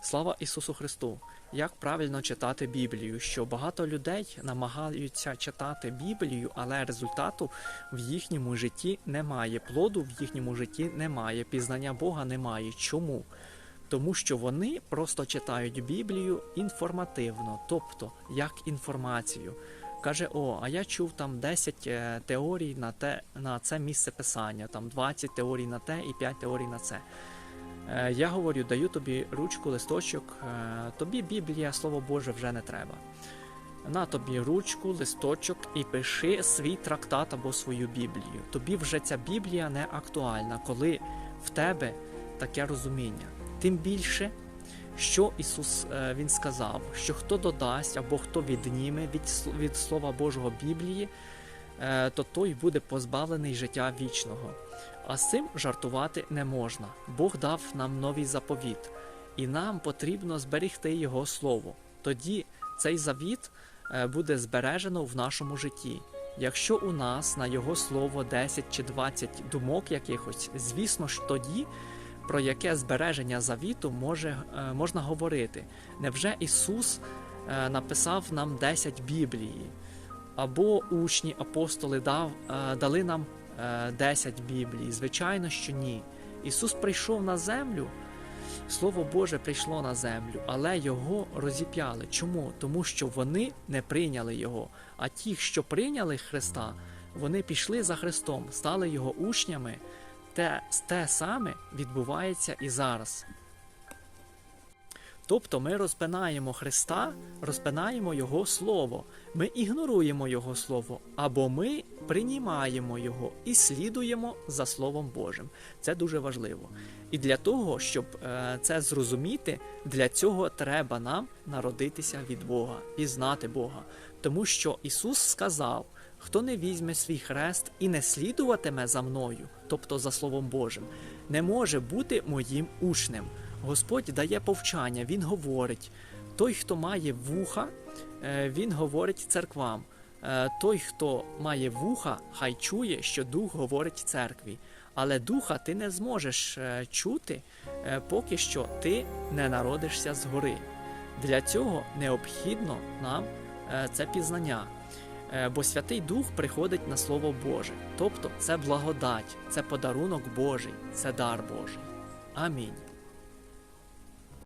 Слава Ісусу Христу! Як правильно читати Біблію? Що багато людей намагаються читати Біблію, але результату в їхньому житті немає. Плоду в їхньому житті немає, пізнання Бога немає. Чому? Тому що вони просто читають Біблію інформативно, тобто як інформацію. Каже, о, а я чув там 10 е, теорій на те на це місце писання, там 20 теорій на те і 5 теорій на це. Е, Я говорю, даю тобі ручку, листочок, е, тобі Біблія, Слово Боже, вже не треба. На тобі ручку, листочок і пиши свій трактат або свою Біблію. Тобі вже ця Біблія не актуальна, коли в тебе таке розуміння. Тим більше, що Ісус е, Він сказав, що хто додасть або хто відніме від, від Слова Божого Біблії, то той буде позбавлений життя вічного. А з цим жартувати не можна. Бог дав нам новий заповіт, і нам потрібно зберегти Його слово. Тоді цей завіт е, буде збережено в нашому житті. Якщо у нас на Його слово 10 чи 20 думок якихось, звісно ж тоді. Про яке збереження завіту може, е, можна говорити? Невже Ісус е, написав нам 10 Біблії? Або учні апостоли дав, е, дали нам е, 10 Біблій? Звичайно, що ні. Ісус прийшов на землю, Слово Боже прийшло на землю, але Його розіп'яли. Чому? Тому що вони не прийняли Його. А ті, що прийняли Христа, вони пішли за Христом, стали Його учнями. Те, те саме відбувається і зараз. Тобто ми розпинаємо Христа, розпинаємо Його Слово, ми ігноруємо Його Слово, або ми приймаємо Його і слідуємо за Словом Божим. Це дуже важливо. І для того, щоб е, це зрозуміти, для цього треба нам народитися від Бога, пізнати Бога. Тому що Ісус сказав: хто не візьме свій хрест і не слідуватиме за мною, тобто за Словом Божим, не може бути моїм учнем. Господь дає повчання, Він говорить: той, хто має вуха, е, він говорить церквам. Е, Той, хто має вуха, хай чує, що дух говорить церкві. Але духа ти не зможеш е, чути, поки що ти не народишся згори. Для цього необхідно нам це пізнання. Бо Святий Дух приходить на Слово Боже. Тобто це благодать, це подарунок Божий, це дар Божий. Амінь.